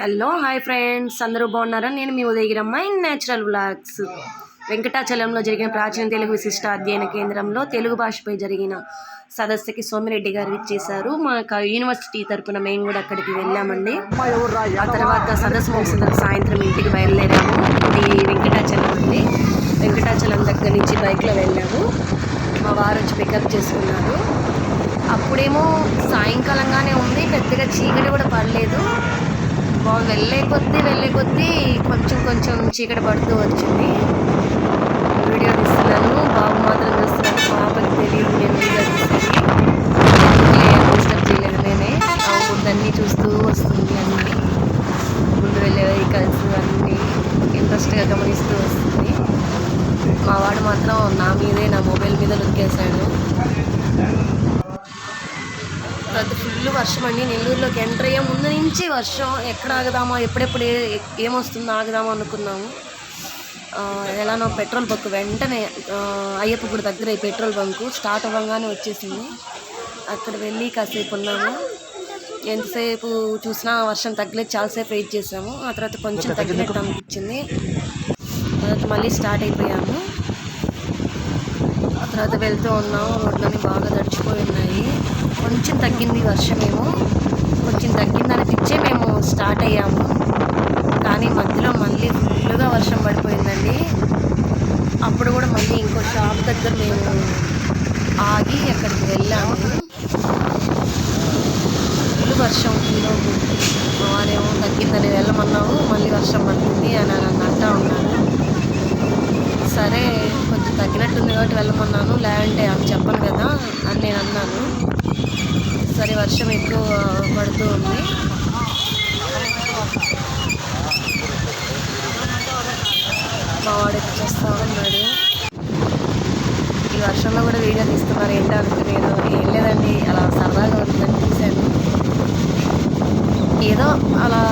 Hello hi friends. అందరూ బాగున్నారా? నేను మీ ఉదయగిరమ్మ ఇన్ న్యాచురల్ వ్లాగ్స్ వెంకటాచలంలో జరిగిన ప్రాచీన తెలుగు విశిష్ట అధ్యయన కేంద్రంలో తెలుగు భాషపై జరిగిన సదస్సుకి సోమిరెడ్డి గారు ఇచ్చేశారు. మా యూనివర్సిటీ తరపున మేము కూడా అక్కడికి వెళ్ళామండి. ఆ తర్వాత సదస్సు ముగిసిన తర్వాత సాయంత్రం ఇంటికి బయలుదేరాము. ఇది వెంకటాచలం అండి. వెంకటాచలం దగ్గర నుంచి బైక్లో వెళ్ళాము. మా వారు వచ్చి పికప్ చేసుకున్నారు. అప్పుడేమో సాయంకాలంగానే ఉంది. పెద్దగా చీకటి కూడా పడలేదు. బాగా వెళ్ళే కొద్దీ వెళ్ళే కొద్దీ కొంచెం కొంచెం చీకటి పడుతూ వచ్చింది. వీడియో తీస్తున్నాను. బాబు మాత్రం చూస్తున్నాను పాపకి తెలియదు నేను వీడియో తీస్తాను డిస్టర్బ్ చేయలేదు నేనే. ఆ చూస్తూ వస్తుంది అన్నీ. ముందు వెళ్ళే వెహికల్స్ అన్నీ ఇంట్రెస్ట్గా గమనిస్తూ వస్తుంది. మా వాడు మాత్రం నా మీదే నా మొబైల్ మీద నొక్కేశాడు ప్రతి ఫుల్ వర్షం అండి. నెల్లూరులోకి ఎంటర్ అయ్యే ముందు నుంచి వర్షం. ఎక్కడ ఆగుదామా ఎప్పుడెప్పుడు ఏమొస్తుందో ఆగుదామా అనుకున్నాము. ఎలానో పెట్రోల్ బంక్ వెంటనే అయ్యప్ప గుడి దగ్గర ఈ పెట్రోల్ బంకు స్టార్ట్ అవ్వగానే వచ్చేసింది. అక్కడ వెళ్ళి కాసేపు ఉన్నాము. ఎంతసేపు చూసినా వర్షం తగ్గలేదు. చాలాసేపు వెయిట్ చేసాము. ఆ తర్వాత కొంచెం తగ్గినట్టు అనిపించింది. తర్వాత మళ్ళీ స్టార్ట్ అయిపోయాము. ఆ తర్వాత వెళ్తూ ఉన్నాం రోడ్లన్నీ బాగా తడిచిపోయి ఉన్నాయి. కొంచెం తగ్గింది వర్షమేమో కొంచెం తగ్గింది అనిపించే మేము స్టార్ట్ అయ్యాము. కానీ మధ్యలో మళ్ళీ ఫుల్గా వర్షం పడిపోయిందండి. అప్పుడు కూడా మళ్ళీ ఇంకో షాప్ దగ్గర మేము ఆగి అక్కడికి వెళ్ళాము. ఫుల్ వర్షం ఈరోజు వారేమో తగ్గిందని వెళ్ళమన్నావు మళ్ళీ వర్షం పడుతుంది అని నన్ను అంటా ఉన్నారు. సరే కొంచెం తగ్గినట్టుంది కాబట్టి వెళ్ళమన్నాను. లేదంటే అని చెప్పను కదా అని నేను అన్నాను. సరే వర్షం ఎక్కువ పడుతూ ఉంది. మా వాడు చేస్తూ ఉన్నాడు. ఈ వర్షంలో కూడా వీడియో తీస్తున్నారు. ఏంటో అనుకునేది ఏం లేదండి. అలా సరదాగా ఉంటుందని తీశాను ఏదో అలా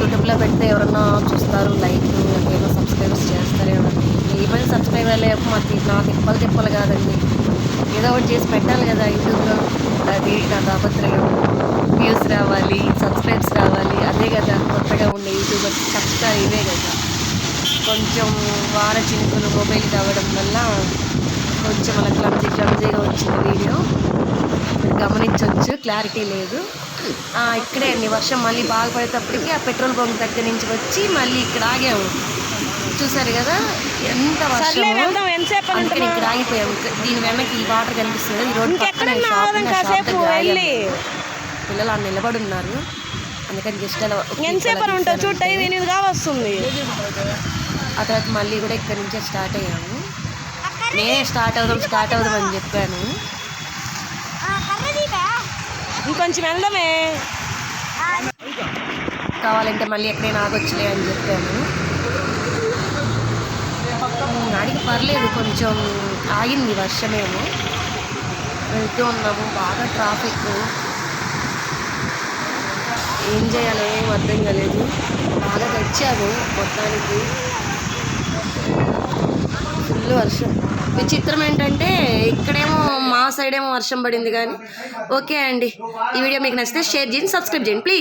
యూట్యూబ్లో పెడితే ఎవరన్నా చూస్తారు లైక్ ఏమో సబ్స్క్రైబర్స్ చేస్తారేమో ఈ పని సబ్స్క్రైబ్ లేకపోతే మాకు నా తిప్పలు తిప్పలు కాదండి. ఏదో ఒకటి చేసి పెట్టాలి కదా యూట్యూబ్లో అది నా తాపత్రయం వ్యూస్ రావాలి సబ్స్క్రైబ్స్ రావాలి అదే కదా కొత్తగా ఉండే యూట్యూబర్స్ కష్టాలు ఇవే కదా. కొంచెం వార చినుకులు మొబైల్ కావడం వల్ల కొంచెం అలా క్లమ్జీ క్లమ్జీగా వచ్చింది వీడియో. గమనించవచ్చు క్లారిటీ లేదు. ఇక్కడే అండి వర్షం మళ్ళీ బాగా పడేటప్పటికి ఆ పెట్రోల్ బంక్ దగ్గర నుంచి వచ్చి మళ్ళీ ఇక్కడ ఆగాము. చూసారు కదా ఎంత వర్షం అందుకని ఇక్కడ ఆగిపోయాము దీని వెనక్కి ఈ వాటర్ కనిపిస్తుంది. ఈ రోడ్డు పక్కన షాప్ ఆ పిల్లలు అక్కడ నిలబడి ఉన్నారు. అందుకని జస్ట్ అలా ఎంతసేపు ఉంటావు తీశాను చూడు టైం అంతే. ఎనిమిదిగా వస్తుంది ఆ తర్వాత మళ్ళీ కూడా ఇక్కడి నుంచే స్టార్ట్ అయ్యాము. నేనే స్టార్ట్ అవుదాం స్టార్ట్ అవుదాం అని చెప్పాను. ఇంకొంచెం వెళ్దామే. కావాలంటే మళ్ళీ ఎక్కడైనా ఆగొచ్చులే అని చెప్పాను. అడిగి పర్లేదు కొంచెం ఆగింది వర్షమేమో. వెళ్తూ ఉన్నాము బాగా ట్రాఫిక్. ఏం చేయాలో ఏం అర్థం కాలేదు. బాగా తెచ్చాము మొత్తానికి. ఫుల్ వర్షం. విచిత్రం ఏంటంటే ఇక్కడేమో మా సైడ్ ఏమో వర్షం పడింది కానీ. ఓకే అండి ఈ వీడియో మీకు నచ్చితే షేర్ చేయండి సబ్స్క్రైబ్ చేయండి ప్లీజ్.